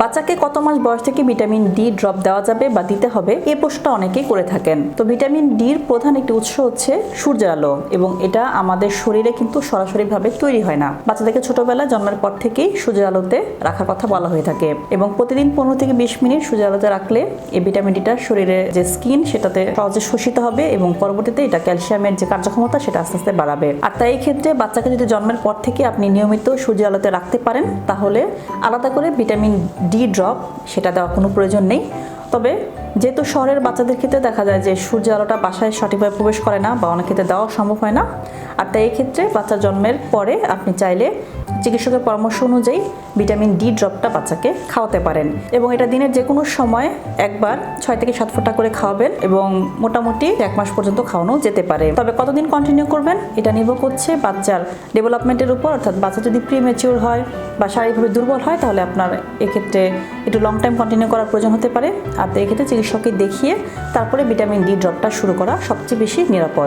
বাচ্চাকে কত মাস বয়স থেকে ভিটামিন ডি ড্রপ দেওয়া যাবে বা দিতে হবে এই প্রশ্নটা অনেকেই করে থাকেন। তো ভিটামিন ডির প্রধান একটি উৎস হচ্ছে সূর্যের আলো এবং এটা আমাদের শরীরে কিন্তু সরাসরিভাবে তৈরি হয় না। বাচ্চাদেরকে ছোটবেলায় জন্মের পর থেকেই সূর্যের আলোতে রাখার কথা বলা হয়ে থাকে এবং প্রতিদিন পনেরো থেকে বিশ মিনিট সূর্যের আলোতে রাখলে এই ভিটামিন ডিটা শরীরে যে স্কিন, সেটাতে সহজে শোষিত হবে এবং পরবর্তীতে এটা ক্যালসিয়ামের যে কার্যক্ষমতা, সেটা আস্তে আস্তে বাড়াবে। আর তাই এই ক্ষেত্রে বাচ্চাকে যদি জন্মের পর থেকে আপনি নিয়মিত সূর্যের আলোতে রাখতে পারেন, তাহলে আলাদা করে ভিটামিন ডি ড্রপ সেটা দেওয়ার কোনো প্রয়োজন নেই। তবে যেহেতু শহরের বাচ্চাদের ক্ষেত্রে দেখা যায় যে সূর্য আলোটা বাসায় সঠিকভাবে প্রবেশ করে না বা অনেক ক্ষেত্রে দেওয়া সম্ভব হয় না। আর তাই এই ক্ষেত্রে বাচ্চা জন্মের পরে আপনি চাইলে চিকিৎসকের পরামর্শ অনুযায়ী ভিটামিন ডি ড্রপটা বাচ্চাকে খাওয়াতে পারেন। এবং এটা দিনের যে কোনো সময় একবার ছয় থেকে সাত ফোঁটা করে খাওয়াবেন এবং মোটামুটি এক মাস পর্যন্ত খাওয়ানো যেতে পারে। তবে কতদিন কন্টিনিউ করবেন, এটা নির্ভর করছে বাচ্চার ডেভেলপমেন্টের উপর। অর্থাৎ বাচ্চা যদি প্রি ম্যাচিওর হয় বা শারীরিকভাবে দুর্বল হয়, তাহলে আপনার এক্ষেত্রে একটু লং টাইম কন্টিনিউ করার প্রয়োজন হতে পারে। আর এক্ষেত্রে চিকিৎসককে দেখিয়ে তারপরে ভিটামিন ডি ড্রপটা শুরু করা সবচেয়ে বেশি নিরাপদ।